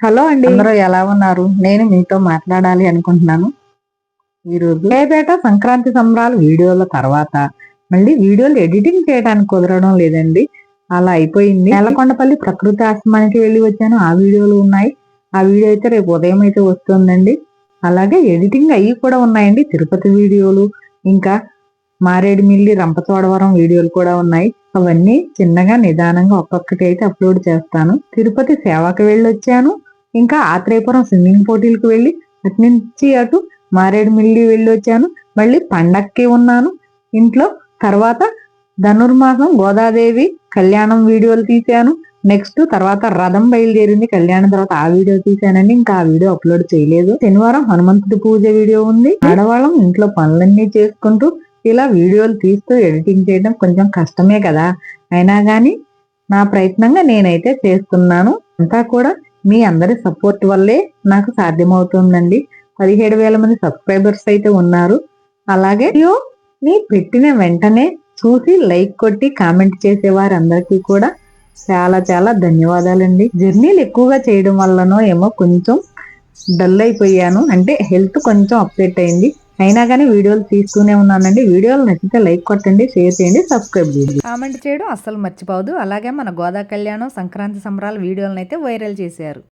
Hello అండి. అందరూ ఎలా ఉన్నారు? నేను మీతో మాట్లాడాలి అనుకుంటున్నాను. ఈరోజు రోజు సంక్రాంతి సంబరాలు వీడియోల తర్వాత మళ్ళీ వీడియోలు ఎడిటింగ్ చేయడానికి కుదరడం లేదండి. అలా అయిపోయింది. నెలకొండపల్లి ప్రకృతి ఆశ్రమానికి వెళ్ళి వచ్చాను. ఆ వీడియోలు ఉన్నాయి. ఆ వీడియో అయితే రేపు ఉదయం అయితే వస్తుందండి. అలాగే ఎడిటింగ్ అయ్యి కూడా ఉన్నాయండి. తిరుపతి వీడియోలు ఇంకా మారేడుమిల్లి రంపచోడవరం వీడియోలు కూడా ఉన్నాయి. అవన్నీ చిన్నగా నిదానంగా ఒక్కొక్కటి అయితే అప్లోడ్ చేస్తాను. తిరుపతి సేవకు వెళ్ళి వచ్చాను ఇంకా ఆత్రేయపురం స్విమ్మింగ్ పోటీలకు వెళ్ళి అటు నుంచి అటు మారేడుమిల్లి వెళ్ళి వచ్చాను మళ్ళీ పండక్కి ఉన్నాను. ఇంట్లో తర్వాత ధనుర్మాసం గోదాదేవి కళ్యాణం వీడియోలు తీశాను. నెక్స్ట్ తర్వాత రథం బయలుదేరింది. కళ్యాణం తర్వాత ఆ వీడియో తీశానండి. ఇంకా ఆ వీడియో అప్లోడ్ చేయలేదు. శనివారం హనుమంతుడి పూజ వీడియో ఉంది. ఆడవాళ్ళం ఇంట్లో పనులన్నీ చేసుకుంటూ ఇలా వీడియోలు తీస్తూ ఎడిటింగ్ చేయడం కొంచెం కష్టమే కదా. అయినా కానీ నా ప్రయత్నంగా నేనైతే చేస్తున్నాను. అంతా కూడా మీ అందరి సపోర్ట్ వల్లే నాకు సాధ్యమవుతుందండి. పదిహేడు వేల మంది సబ్స్క్రైబర్స్ అయితే ఉన్నారు. అలాగే వీడియో ని పెట్టిన వెంటనే చూసి లైక్ కొట్టి కామెంట్ చేసే వారందరికీ కూడా చాలా చాలా ధన్యవాదాలండి. జర్నీలు ఎక్కువగా చేయడం వల్లనో ఏమో కొంచెం డల్ అయిపోయాను. అంటే హెల్త్ కొంచెం అప్సెట్ అయింది. అయినా కానీ వీడియోలు తీస్తూనే ఉన్నానండి. వీడియోలు నచ్చితే లైక్ కొట్టండి షేర్ చేయండి సబ్స్క్రైబ్ చేయండి. కామెంట్ చేయడం అస్సలు మర్చిపోవద్దు. అలాగే మన గోదా కళ్యాణం సంక్రాంతి సంబరాల వీడియోలను అయితే వైరల్ చేశారు.